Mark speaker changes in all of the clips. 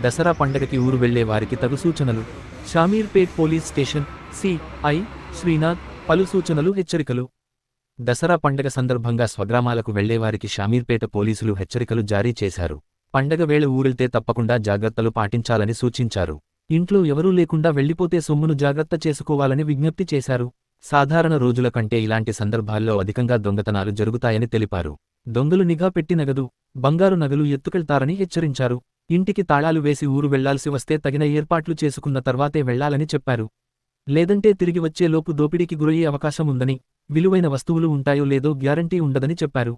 Speaker 1: దసరా పండగకి ఊరు వెళ్ళే వారికి తగు సూచనలు. Shamirpet police station CI Srinath పలు సూచనలు హెచ్చరికలు. దసరా పండగ సందర్భంగా స్వగ్రామాలకు వెళ్ళేవారికి షామీర్పేట పోలీసులు హెచ్చరికలు జారీ చేశారు. పండగ వేళ ఊరెళ్తే తప్పకుండా జాగ్రత్తలు పాటించాలని సూచించారు. ఇంట్లో ఎవరూ లేకుండా వెళ్ళిపోతే సొమ్మును జాగ్రత్త చేసుకోవాలని విజ్ఞప్తి చేశారు. సాధారణ రోజుల కంటే ఇలాంటి సందర్భాల్లో అధికంగా దొంగతనాలు జరుగుతాయని తెలిపారు. దొంగలు నిఘా పెట్టి నగదు బంగారు నగలు ఎత్తుకెళ్తారని హెచ్చరించారు. ఇంటికి తాళాలు వేసి ఊరు వెళ్ళాల్సి వస్తే తగిన ఏర్పాట్లు చేసుకున్న తర్వాతే వెళ్ళాలని చెప్పారు. లేదంటే తిరిగి వచ్చేలోపు దోపిడీకి గురయ్యే అవకాశం ఉందని విలువైన వస్తువులు ఉంటాయో లేదో గ్యారంటీ ఉండదని చెప్పారు.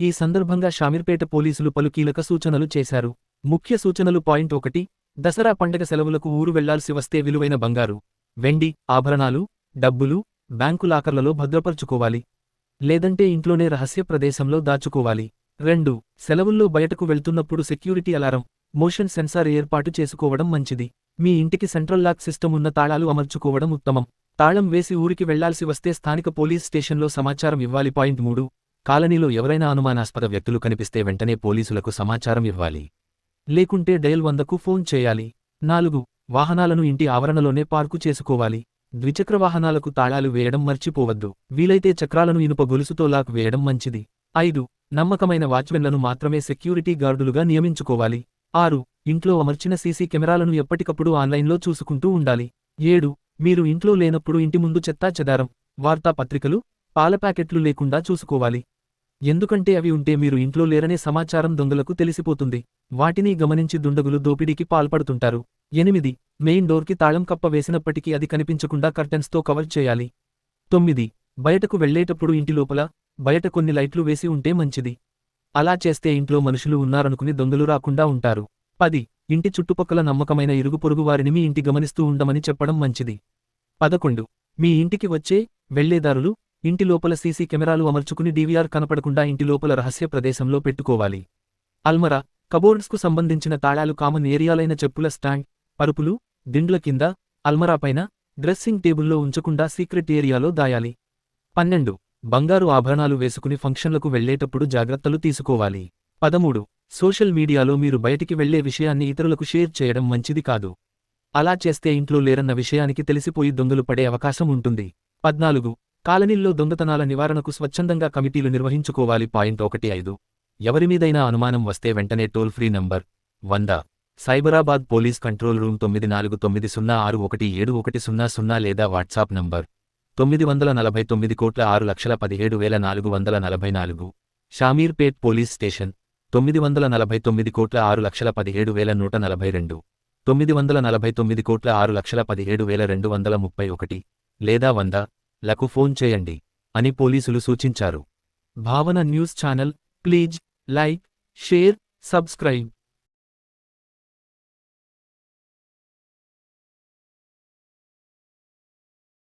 Speaker 1: ఈ సందర్భంగా షామీర్పేట పోలీసులు పలు కీలక సూచనలు చేశారు. ముఖ్య సూచనలు పాయింట్ ఒకటి దసరా పండగ సెలవులకు ఊరు వెళ్ళాల్సి వస్తే విలువైన బంగారు వెండి ఆభరణాలు డబ్బులు బ్యాంకు లాకర్లలో భద్రపరుచుకోవాలి. లేదంటే ఇంట్లోనే రహస్య ప్రదేశంలో దాచుకోవాలి. రెండు సెలవుల్లో బయటకు వెళ్తున్నప్పుడు సెక్యూరిటీ అలారం మోషన్ సెన్సార్ ఏర్పాటు చేసుకోవడం మంచిది. మీ ఇంటికి సెంట్రల్ లాక్ సిస్టమ్ ఉన్న తాళాలు అమర్చుకోవడం ఉత్తమం. తాళం వేసి ఊరికి వెళ్ళాల్సి వస్తే స్థానిక పోలీస్ స్టేషన్లో సమాచారం ఇవ్వాలి. పాయింట్ మూడు. కాలనీలో ఎవరైనా అనుమానాస్పద వ్యక్తులు కనిపిస్తే వెంటనే పోలీసులకు సమాచారం ఇవ్వాలి. లేకుంటే డయల్ వందకు ఫోన్ చేయాలి. నాలుగు. వాహనాలను ఇంటి ఆవరణలోనే పార్కు చేసుకోవాలి. ద్విచక్ర వాహనాలకు తాళాలు వేయడం మర్చిపోవద్దు. వీలైతే చక్రాలను ఇనుప గొలుసుతో లాక్ వేయడం మంచిది. ఐదు. నమ్మకమైన వాచ్మెన్లను మాత్రమే సెక్యూరిటీ గార్డులుగా నియమించుకోవాలి. ఆరు ఇంట్లో అమర్చిన సీసీ కెమెరాలను ఎప్పటికప్పుడు ఆన్లైన్లో చూసుకుంటూ ఉండాలి. ఏడు మీరు ఇంట్లో లేనప్పుడు ఇంటి ముందు చెత్తా చెదారం వార్తాపత్రికలు పాల ప్యాకెట్లు లేకుండా చూసుకోవాలి. ఎందుకంటే అవి ఉంటే మీరు ఇంట్లో లేరనే సమాచారం దొంగలకు తెలిసిపోతుంది. వాటిని గమనించి దుండగులు దోపిడీకి పాల్పడుతుంటారు. ఎనిమిది మెయిన్ డోర్కి తాళం కప్ప వేసినప్పటికీ అది కనిపించకుండా కర్టెన్స్తో కవర్ చేయాలి. తొమ్మిది బయటకు వెళ్ళేటప్పుడు ఇంటి లోపల బయట కొన్ని లైట్లు వేసి ఉంటే మంచిది. అలా చేస్తే ఇంట్లో మనుషులు ఉన్నారనుకుని దొంగలు రాకుండా ఉంటారు. పది ఇంటి చుట్టుపక్కల నమ్మకమైన ఇరుగు పొరుగు వారిని మీ ఇంటి గమనిస్తూ ఉండమని చెప్పడం మంచిది. పదకొండు మీ ఇంటికి వచ్చే వెళ్ళేదారులు ఇంటి లోపల సీసీ కెమెరాలు అమర్చుకుని డీవీఆర్ కనపడకుండా ఇంటి లోపల రహస్య ప్రదేశంలో పెట్టుకోవాలి. అల్మరా కబోర్డ్స్కు సంబంధించిన తాళాలు కామన్ ఏరియాలైన చెప్పుల స్టాండ్ పరుపులు దిండ్ల కింద అల్మరా పైన డ్రెస్సింగ్ టేబుల్లో ఉంచకుండా సీక్రెట్ ఏరియాలో దాయాలి. పన్నెండు బంగారు ఆభరణాలు వేసుకుని ఫంక్షన్లకు వెళ్ళేటప్పుడు జాగ్రత్తలు తీసుకోవాలి. పదమూడు. సోషల్ మీడియాలో మీరు బయటికి వెళ్ళే విషయాన్ని ఇతరులకు షేర్ చేయడం మంచిది కాదు. అలా చేస్తే ఇంట్లో లేరన్న విషయానికి తెలిసిపోయి దొంగలు పడే అవకాశం ఉంటుంది. పద్నాలుగు. కాలనీల్లో దొంగతనాల నివారణకు స్వచ్ఛందంగా కమిటీలు నిర్వహించుకోవాలి. పాయింట్ ఒకటి ఐదు. ఎవరిమీదైనా అనుమానం వస్తే వెంటనే టోల్ ఫ్రీ నంబర్ వంద. సైబరాబాద్ పోలీస్ కంట్రోల్ రూమ్ తొమ్మిది నాలుగు తొమ్మిది సున్నా ఆరు ఒకటి ఏడు ఒకటి సున్నా సున్నా లేదా వాట్సాప్ నంబర్ తొమ్మిది వందల నలభై తొమ్మిది కోట్ల ఆరు లక్షల పదిహేడు వేల నాలుగు వందల నలభై నాలుగు. షామీర్పేట్ పోలీస్ స్టేషన్ తొమ్మిది వందల నలభై తొమ్మిది కోట్ల ఆరు లక్షల పదిహేడు వేల నూట నలభై రెండు. తొమ్మిది వందల నలభై తొమ్మిది కోట్ల ఆరు లక్షల పదిహేడు వేల రెండు వందల ముప్పై ఒకటి. లేదా వంద. లకు ఫోన్ చేయండి అని పోలీసులు సూచించారు. Bhavana news channel please like share subscribe.